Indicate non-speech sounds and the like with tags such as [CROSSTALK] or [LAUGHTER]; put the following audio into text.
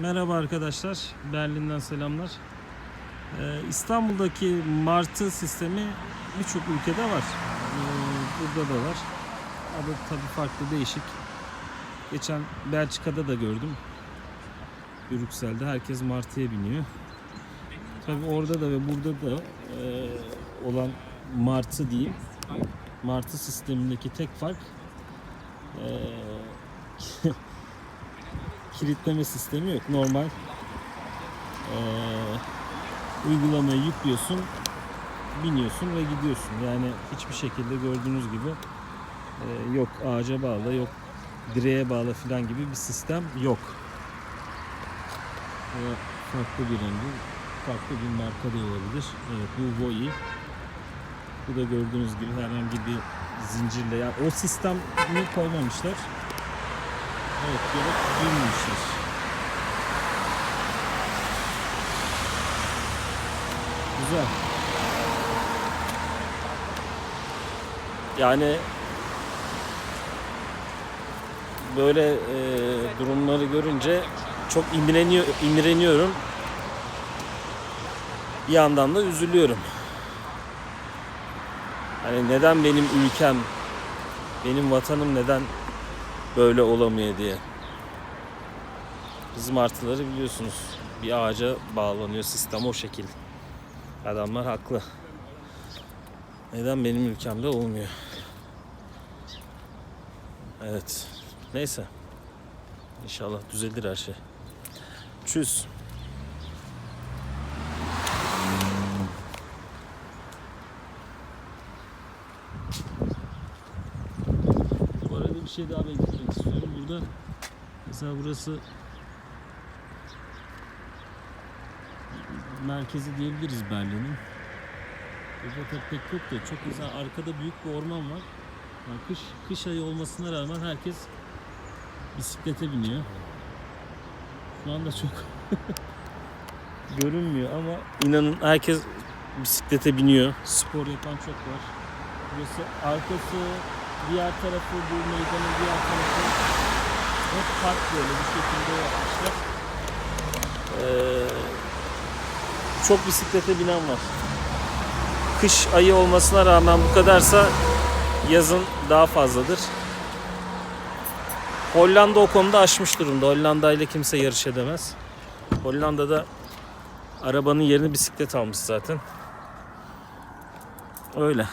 Merhaba arkadaşlar, Berlin'den selamlar. Ee, İstanbul'daki martı sistemi birçok ülkede var. Ee, burada da var. Adı tabii farklı, değişik. Geçen Belçika'da da gördüm. Brüksel'de herkes martıya biniyor. Tabii orada da ve burada da e, olan martı diyeyim. Martı sistemindeki tek fark e, [LAUGHS] kilitleme sistemi yok. Normal eee, uygulamayı yüklüyorsun, biniyorsun ve gidiyorsun. Yani hiçbir şekilde gördüğünüz gibi eee, yok ağaca bağlı, yok direğe bağlı falan gibi bir sistem yok. Ve farklı bir rengi, farklı bir marka da olabilir. Evet bu Voi. Bu da gördüğünüz gibi herhangi bir zincirle yani o sistemi koymamışlar. Evet, gelip bilmişiz. Güzel. Yani böyle e, durumları görünce çok imreniyor, imreniyorum. Bir yandan da üzülüyorum. Hani neden benim ülkem, benim vatanım neden böyle olamıyor diye. Bizim artıları biliyorsunuz bir ağaca bağlanıyor sistem o şekil. Adamlar haklı. Neden benim ülkemde olmuyor? Evet. Neyse. İnşallah düzelir her şey. Tschüss. Bir şey daha belirtmek istiyorum. Burada mesela burası merkezi diyebiliriz Berlin'in. Tabii pek yok da çok güzel arkada büyük bir orman var. Yani kış kış ayı olmasına rağmen herkes bisiklete biniyor. Şu anda çok [LAUGHS] görünmüyor ama inanın herkes bisiklete biniyor. Spor yapan çok var. Burası arkası, diğer tarafı bu meydanın diğer tarafı hep park böyle bir şekilde yapmışlar. Ee, çok bisiklete binen var. Kış ayı olmasına rağmen bu kadarsa yazın daha fazladır. Hollanda o konuda aşmış durumda. Hollanda ile kimse yarış edemez. Hollanda'da arabanın yerini bisiklet almış zaten. Öyle.